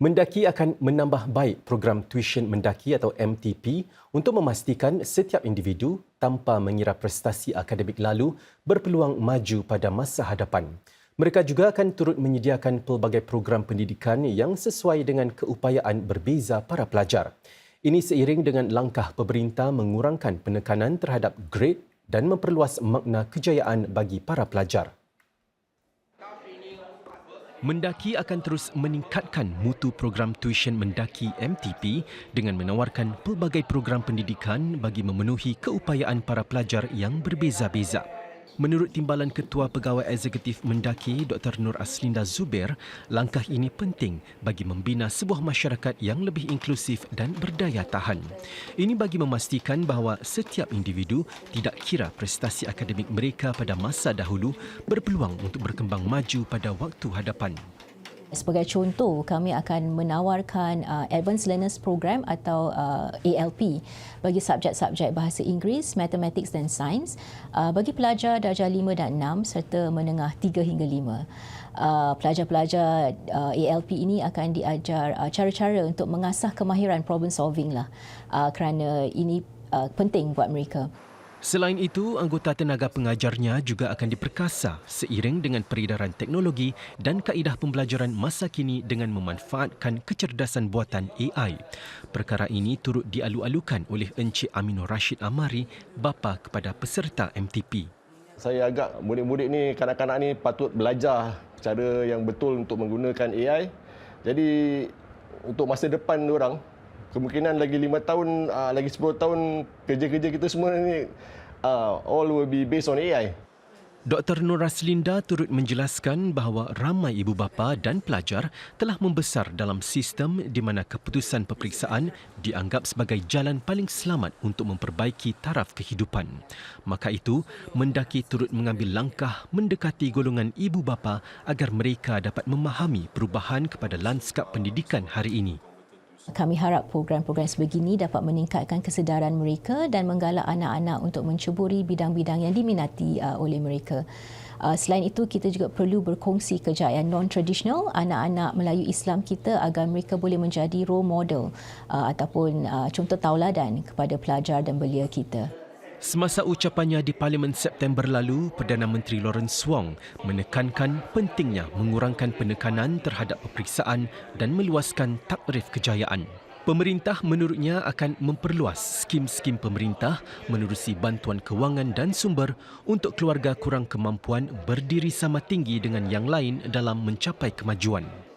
Mendaki akan menambah baik program tuition mendaki atau MTP untuk memastikan setiap individu tanpa mengira prestasi akademik lalu berpeluang maju pada masa hadapan. Mereka juga akan turut menyediakan pelbagai program pendidikan yang sesuai dengan keupayaan berbeza para pelajar. Ini seiring dengan langkah pemerintah mengurangkan penekanan terhadap grade dan memperluas makna kejayaan bagi para pelajar. Mendaki akan terus meningkatkan mutu program tuition Mendaki MTP dengan menawarkan pelbagai program pendidikan bagi memenuhi keupayaan para pelajar yang berbeza-beza. Menurut Timbalan Ketua Pegawai Eksekutif Mendaki Dr. Nur Aslinda Zubair, langkah ini penting bagi membina sebuah masyarakat yang lebih inklusif dan berdaya tahan. Ini bagi memastikan bahawa setiap individu tidak kira prestasi akademik mereka pada masa dahulu berpeluang untuk berkembang maju pada waktu hadapan. Sebagai contoh, kami akan menawarkan uh, Advanced Learners Program atau uh, ALP bagi subjek-subjek bahasa Inggeris, Mathematics dan Sains uh, bagi pelajar darjah 5 dan 6 serta menengah 3 hingga 5. Uh, pelajar-pelajar uh, ALP ini akan diajar uh, cara-cara untuk mengasah kemahiran problem solving lah uh, kerana ini uh, penting buat mereka. Selain itu, anggota tenaga pengajarnya juga akan diperkasa seiring dengan peredaran teknologi dan kaedah pembelajaran masa kini dengan memanfaatkan kecerdasan buatan AI. Perkara ini turut dialu-alukan oleh Encik Aminur Rashid Amari, bapa kepada peserta MTP. Saya agak murid-murid ni, kanak-kanak ni patut belajar cara yang betul untuk menggunakan AI. Jadi untuk masa depan orang kemungkinan lagi lima tahun, uh, lagi sepuluh tahun kerja-kerja kita semua ni uh, all will be based on AI. Dr. Nur Aslinda turut menjelaskan bahawa ramai ibu bapa dan pelajar telah membesar dalam sistem di mana keputusan peperiksaan dianggap sebagai jalan paling selamat untuk memperbaiki taraf kehidupan. Maka itu, mendaki turut mengambil langkah mendekati golongan ibu bapa agar mereka dapat memahami perubahan kepada lanskap pendidikan hari ini. Kami harap program-program sebegini dapat meningkatkan kesedaran mereka dan menggalak anak-anak untuk mencuburi bidang-bidang yang diminati uh, oleh mereka. Uh, selain itu, kita juga perlu berkongsi kejayaan non-tradisional anak-anak Melayu Islam kita agar mereka boleh menjadi role model uh, ataupun uh, contoh tauladan kepada pelajar dan belia kita. Semasa ucapannya di Parlimen September lalu, Perdana Menteri Lawrence Wong menekankan pentingnya mengurangkan penekanan terhadap peperiksaan dan meluaskan takrif kejayaan. Pemerintah menurutnya akan memperluas skim-skim pemerintah menerusi bantuan kewangan dan sumber untuk keluarga kurang kemampuan berdiri sama tinggi dengan yang lain dalam mencapai kemajuan.